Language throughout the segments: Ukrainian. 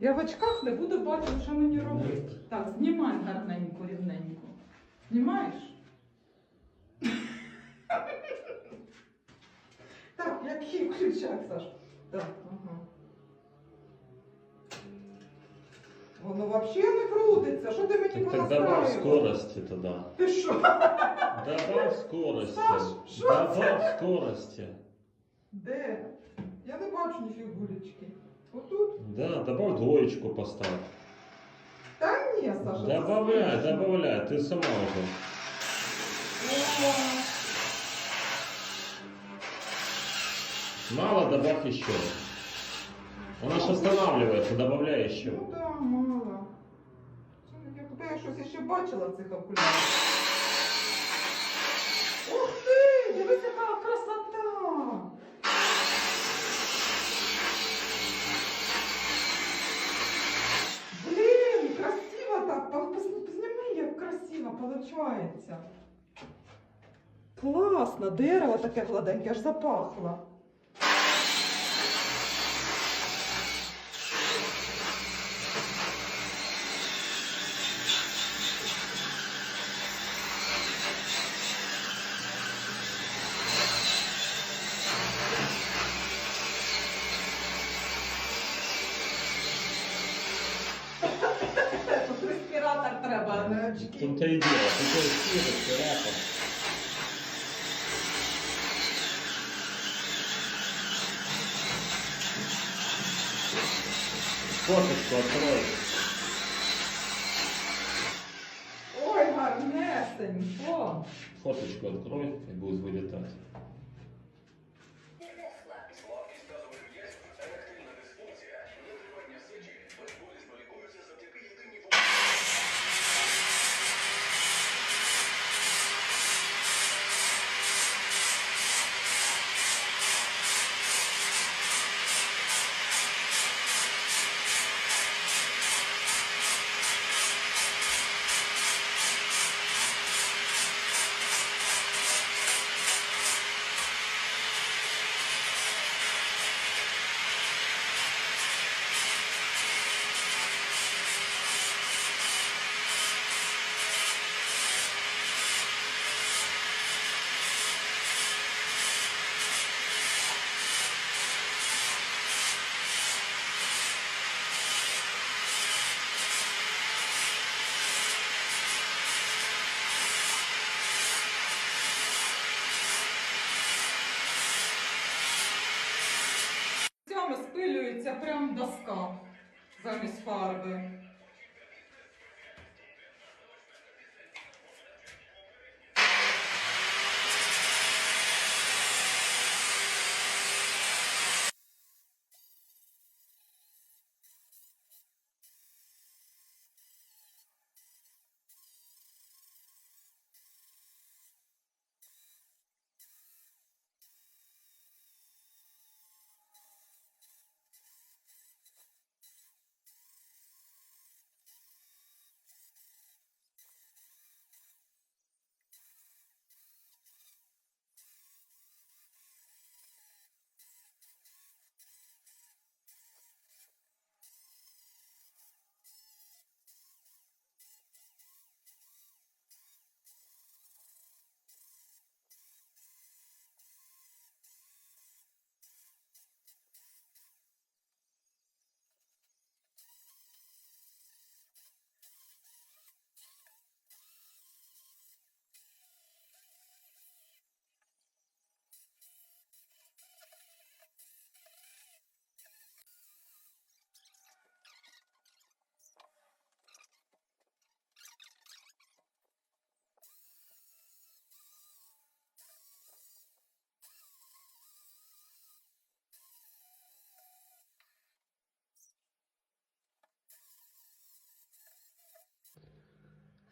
Я в очках не буду бачити, що мені робити. Так, знімай гарненько, рівненько. Знімаєш? Так, який включак, Саш? Так, ага. Воно взагалі не крутиться. Що ти мені Так, добавь скорости тогда. Ти що? Добавь скорости. Саш, что Добавь скорости. Де? Я не бачу ні фігулечки. Отут? Да, добавь двоечку поставь. Та ні, Саша. це Добавляй, смішно. добавляй, ты сама уже. Мало, добавь еще. Она же останавливается, добавляй еще. Ну да, мало. Це не Якби я щось ще бачила в цих окулярах. Ух ти! Дивись, яка красота! Виходить. Класно, дерево таке гладеньке, аж запахло. В том-то и дело. Ты все рядом. Фоточку открой. Ой, гарнесенько. Фоточку открой, и будет вылетать. pokryłam do skok zamiast farby.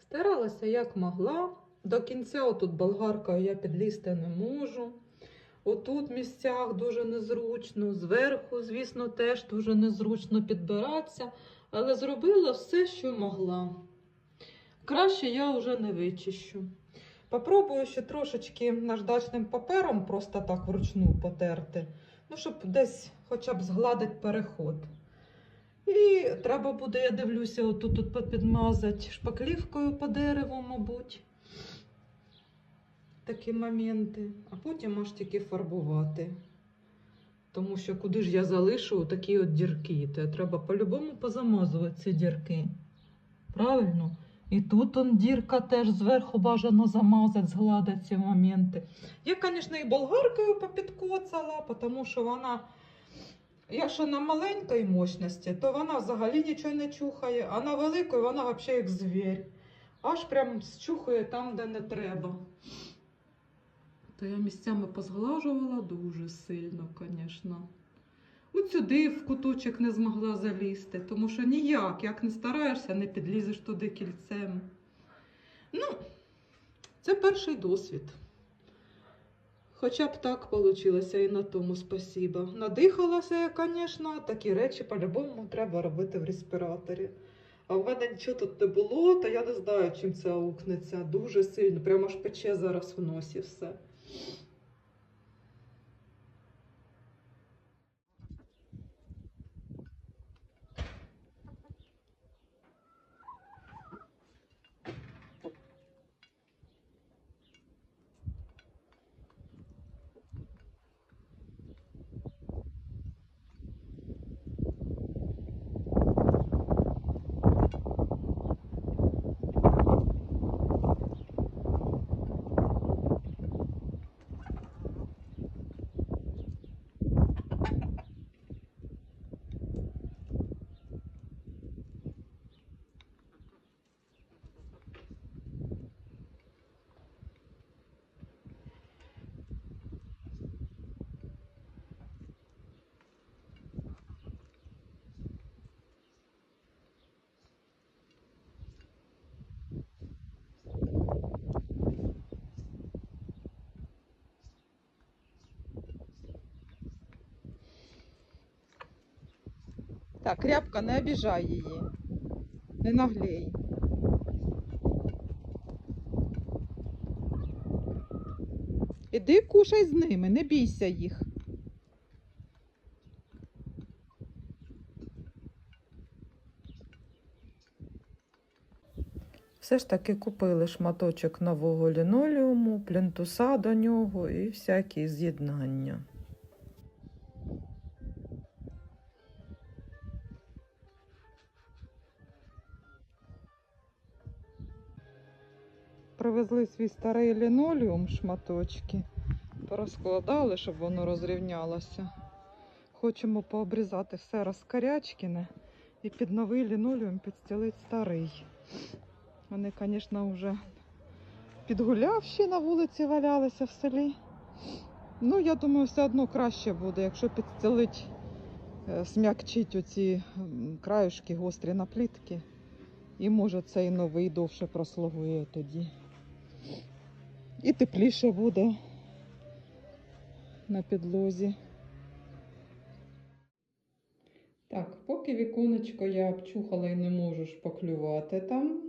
Старалася як могла. До кінця отут болгаркою я підлізти не можу. Отут в місцях дуже незручно, зверху, звісно, теж дуже незручно підбиратися, але зробила все, що могла. Краще я вже не вичищу. Попробую ще трошечки наждачним папером просто так вручну потерти, ну, щоб десь хоча б згладити переход. І треба буде, я дивлюся, отут тут попідмазати шпаклівкою по дереву, мабуть. Такі моменти. А потім аж тільки фарбувати. Тому що куди ж я залишу такі от дірки, то треба по-любому позамазувати ці дірки. Правильно? І тут он дірка теж зверху бажано замазати, згладити ці моменти. Я, звісно, і болгаркою попідкоцала, тому що вона, якщо на маленькій мощності, то вона взагалі нічого не чухає, а на великій вона взагалі як звір. Аж прям зчухує там, де не треба. То я місцями позглажувала дуже сильно, звісно. От сюди в куточок не змогла залізти, тому що ніяк, як не стараєшся, не підлізеш туди кільцем. Ну, це перший досвід. Хоча б так получилося і на тому спасіба. Надихалася я, звісно, такі речі по-любому треба робити в респіраторі. А в мене нічого тут не було, то я не знаю, чим це аукнеться. Дуже сильно, прямо аж пече зараз в носі все. Так, рябка, не обіжай її. Не наглей. Іди кушай з ними, не бійся їх. Все ж таки купили шматочок нового лінолеуму, плінтуса до нього і всякі з'єднання. Привезли свій старий лінолеум шматочки, порозкладали, щоб воно розрівнялося. Хочемо пообрізати все розкарячкіне і під новий лінолеум підстелити старий. Вони, звісно, вже підгулявші на вулиці валялися в селі. Ну, я думаю, все одно краще буде, якщо підстелить, е, смягчить оці краюшки гострі на плітки. І може цей новий довше прослугує тоді. І тепліше буде на підлозі. Так, поки віконечко я обчухала і не можу шпаклювати там,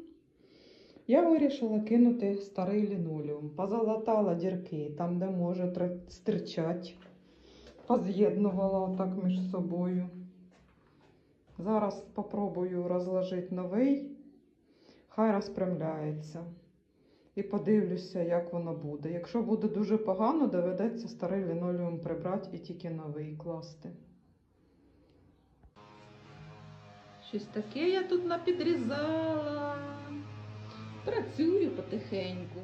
я вирішила кинути старий лінолеум. Позалатала дірки там, де може стирчать. Поз'єднувала так між собою. Зараз спробую розложити новий, хай розпрямляється. І подивлюся, як воно буде. Якщо буде дуже погано, доведеться старий лінолеум прибрати і тільки новий класти. Щось таке я тут напідрізала. Працюю потихеньку.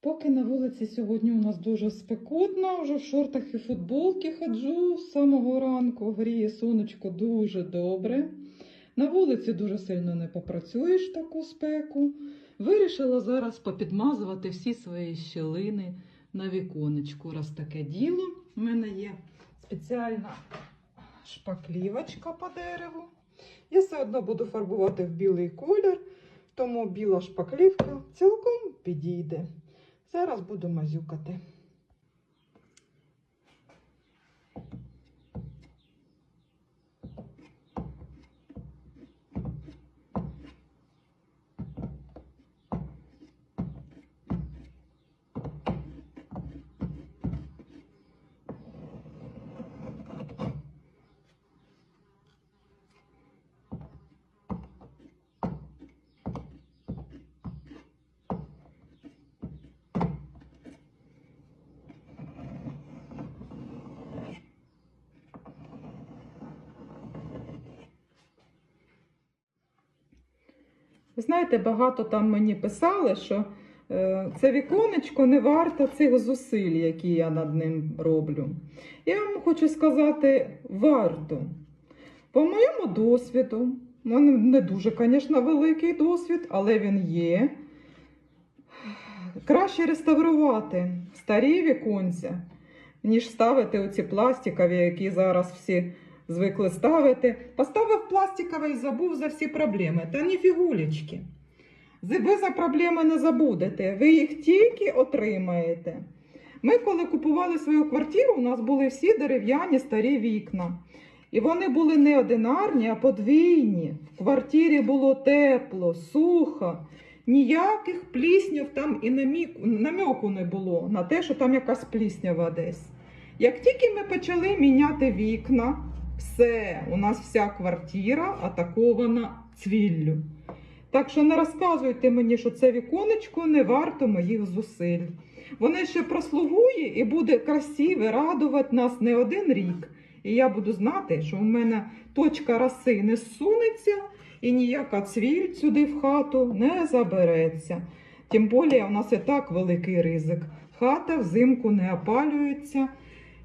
Поки на вулиці сьогодні у нас дуже спекотно, вже в шортах і футболки ходжу з самого ранку, гріє сонечко дуже добре. На вулиці дуже сильно не попрацюєш таку спеку. Вирішила зараз попідмазувати всі свої щілини на віконечку. Раз таке діло. У мене є спеціальна шпаклівочка по дереву. Я все одно буду фарбувати в білий колір, тому біла шпаклівка цілком підійде. Зараз буду мазюкати. Ви знаєте, багато там мені писали, що е, це віконечко не варто цих зусиль, які я над ним роблю. Я вам хочу сказати, варто. По моєму досвіду, в мене не дуже, звісно, великий досвід, але він є. Краще реставрувати старі віконця, ніж ставити оці пластикові, які зараз всі звикли ставити. Поставив пластиковий забув за всі проблеми. Та ні фігулечки. Ви за проблеми не забудете, ви їх тільки отримаєте. Ми, коли купували свою квартиру, у нас були всі дерев'яні старі вікна. І вони були не одинарні, а подвійні. В квартирі було тепло, сухо, ніяких пліснів там і намік- намьоку не було на те, що там якась пліснява десь. Як тільки ми почали міняти вікна, все, у нас вся квартира атакована цвіллю. Так що не розказуйте мені, що це віконечко не варто моїх зусиль. Воно ще прослугує і буде красиве, радувати нас не один рік. І я буду знати, що в мене точка роси не зсунеться і ніяка цвіль сюди в хату не забереться. Тим більше у нас і так великий ризик. Хата взимку не опалюється,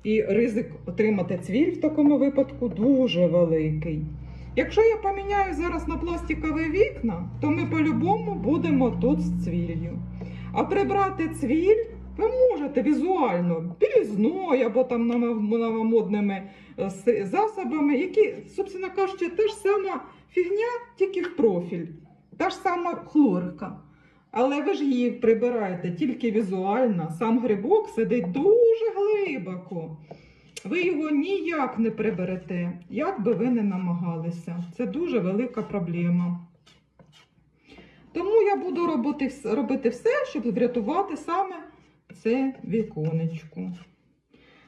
і ризик отримати цвіль в такому випадку дуже великий. Якщо я поміняю зараз на пластикові вікна, то ми по-любому будемо тут з цвіллю. А прибрати цвіль ви можете візуально, білізною або там ново- новомодними е, засобами, які, собственно кажучи, та ж сама фігня, тільки в профіль, та ж сама хлорка. Але ви ж її прибираєте тільки візуально. Сам грибок сидить дуже глибоко. Ви його ніяк не приберете, як би ви не намагалися. Це дуже велика проблема. Тому я буду робити, робити все, щоб врятувати саме це віконечко.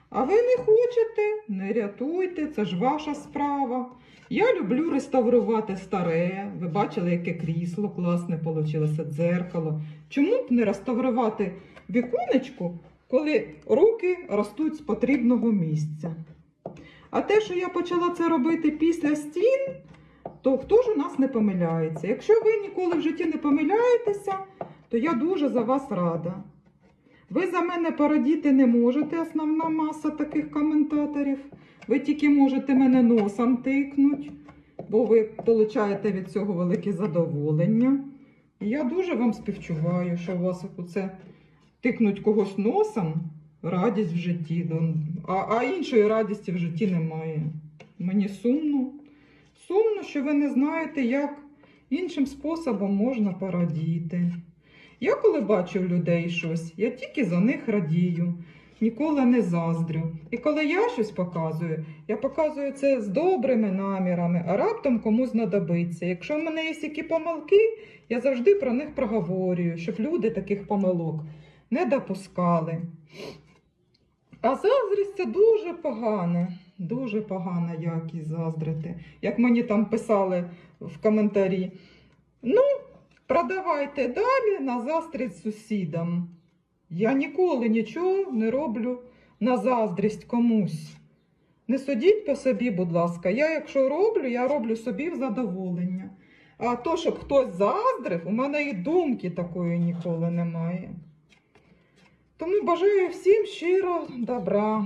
А ви не хочете, не рятуйте, це ж ваша справа. Я люблю реставрувати старе. Ви бачили, яке крісло класне вийшло, дзеркало. Чому б не реставрувати віконечко, коли руки ростуть з потрібного місця? А те, що я почала це робити після стін, то хто ж у нас не помиляється? Якщо ви ніколи в житті не помиляєтеся, то я дуже за вас рада. Ви за мене порадіти не можете, основна маса таких коментаторів. Ви тільки можете мене носом тикнуть, бо ви получаєте від цього велике задоволення. І я дуже вам співчуваю, що у вас оце тикнуть когось носом, радість в житті. Ну, А, а іншої радісті в житті немає. Мені сумно. Сумно, що ви не знаєте, як іншим способом можна порадіти. Я коли бачу в людей щось, я тільки за них радію, ніколи не заздрю. І коли я щось показую, я показую це з добрими намірами, а раптом комусь знадобиться. Якщо в мене є які помилки, я завжди про них проговорюю, щоб люди таких помилок не допускали. А заздрість це дуже погане, дуже погана якість заздрити. Як мені там писали в коментарі. Ну, продавайте далі на заздрість сусідам. Я ніколи нічого не роблю на заздрість комусь. Не судіть по собі, будь ласка. Я, якщо роблю, я роблю собі в задоволення. А то, щоб хтось заздрив, у мене і думки такої ніколи немає. Тому бажаю всім щиро добра.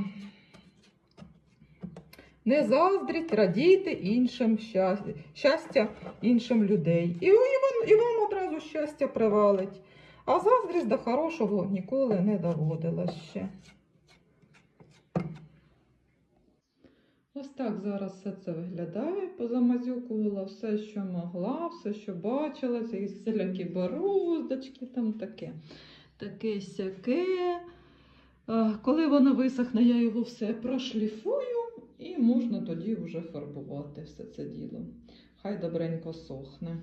Не заздріть, радійте іншим щастя, щастя іншим людей. І, і, вам, і вам одразу щастя привалить. А заздрість до хорошого ніколи не доводила ще. Ось так зараз все це виглядає. Позамазюкувала все, що могла, все, що бачила, ці всілякі бороздочки, там таке. Таке сяке. Коли воно висохне, я його все прошліфую і можна тоді вже фарбувати все це діло. Хай добренько сохне.